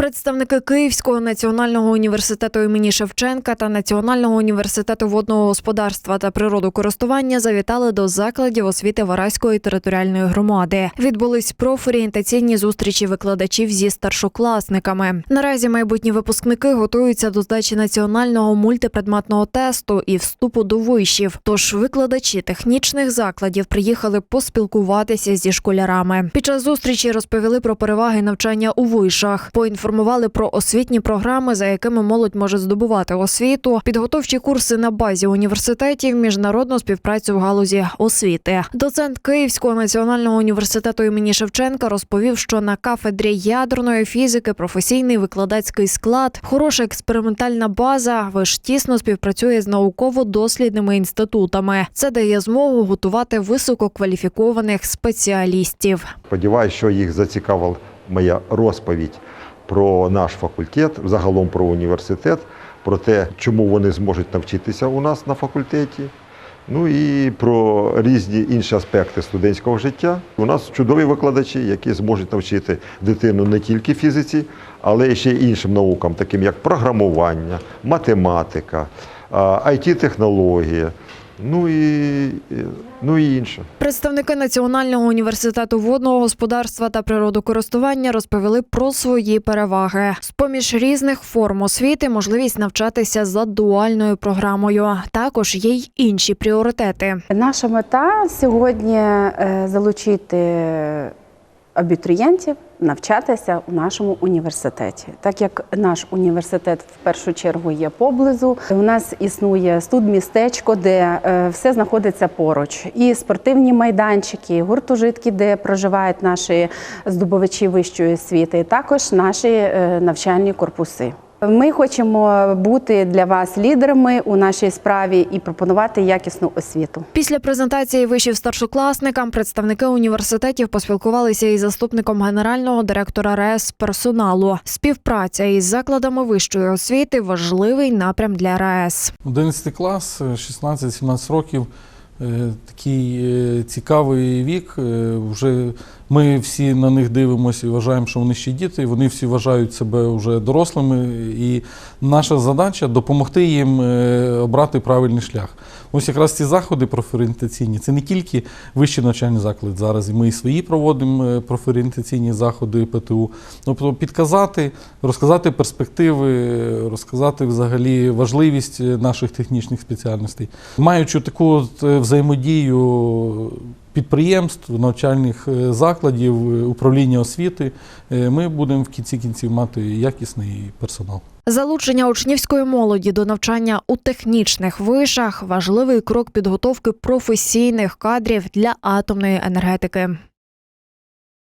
Представники Київського національного університету імені Шевченка та Національного університету водного господарства та природокористування завітали до закладів освіти Вараської територіальної громади. Відбулись профорієнтаційні зустрічі викладачів зі старшокласниками. Наразі майбутні випускники готуються до здачі національного мультипредметного тесту і вступу до вишів. Тож викладачі технічних закладів приїхали поспілкуватися зі школярами. Під час зустрічі розповіли про переваги навчання у вишах, поінформували про освітні програми, за якими молодь може здобувати освіту, підготовчі курси на базі університетів, міжнародну співпрацю в галузі освіти. Доцент Київського національного університету імені Шевченка розповів, що на кафедрі ядерної фізики професійний викладацький склад, хороша експериментальна база, виш тісно співпрацює з науково-дослідними інститутами. Це дає змогу готувати висококваліфікованих спеціалістів. Сподіваюсь, що їх зацікавила моя розповідь про наш факультет, загалом про університет, про те, чому вони зможуть навчитися у нас на факультеті. Ну і про різні інші аспекти студентського життя. У нас чудові викладачі, які зможуть навчити дитину не тільки фізиці, але ще й іншим наукам, таким як програмування, математика, IT-технологія, ну і, ну і інше. Представники Національного університету водного господарства та природокористування розповіли про свої переваги. З поміж різних форм освіти можливість навчатися за дуальною програмою. Також є й інші пріоритети. Наша мета сьогодні е, залучити абітурієнтів навчатися у нашому університеті. Так як наш університет в першу чергу є поблизу, у нас існує студмістечко, де е, все знаходиться поруч. І спортивні майданчики, і гуртожитки, де проживають наші здобувачі вищої освіти, і також наші е, навчальні корпуси. Ми хочемо бути для вас лідерами у нашій справі і пропонувати якісну освіту. Після презентації вишів старшокласникам представники університетів поспілкувалися із заступником генерального директора РАЕС персоналу. Співпраця із закладами вищої освіти важливий напрям для РАЕС. 11 клас, е, 16-17 років. е, Такий е, цікавий вік. е, Вже ми всі на них дивимося і вважаємо, що вони ще діти. Вони всі вважають себе вже дорослими. І наша задача допомогти їм е, обрати правильний шлях. Ось якраз ці заходи профорієнтаційні це не тільки вищий навчальний заклад. Зараз ми і свої проводимо е, профорієнтаційні заходи ПТУ. Тобто підказати, розказати перспективи, розказати взагалі важливість е, наших технічних спеціальностей. Маючи таку взаємодію підприємств, навчальних е, закладів, е, управління освіти, е, ми будемо в кінці кінців мати якісний персонал. Залучення учнівської молоді до навчання у технічних вишах важливий крок підготовки професійних кадрів для атомної енергетики.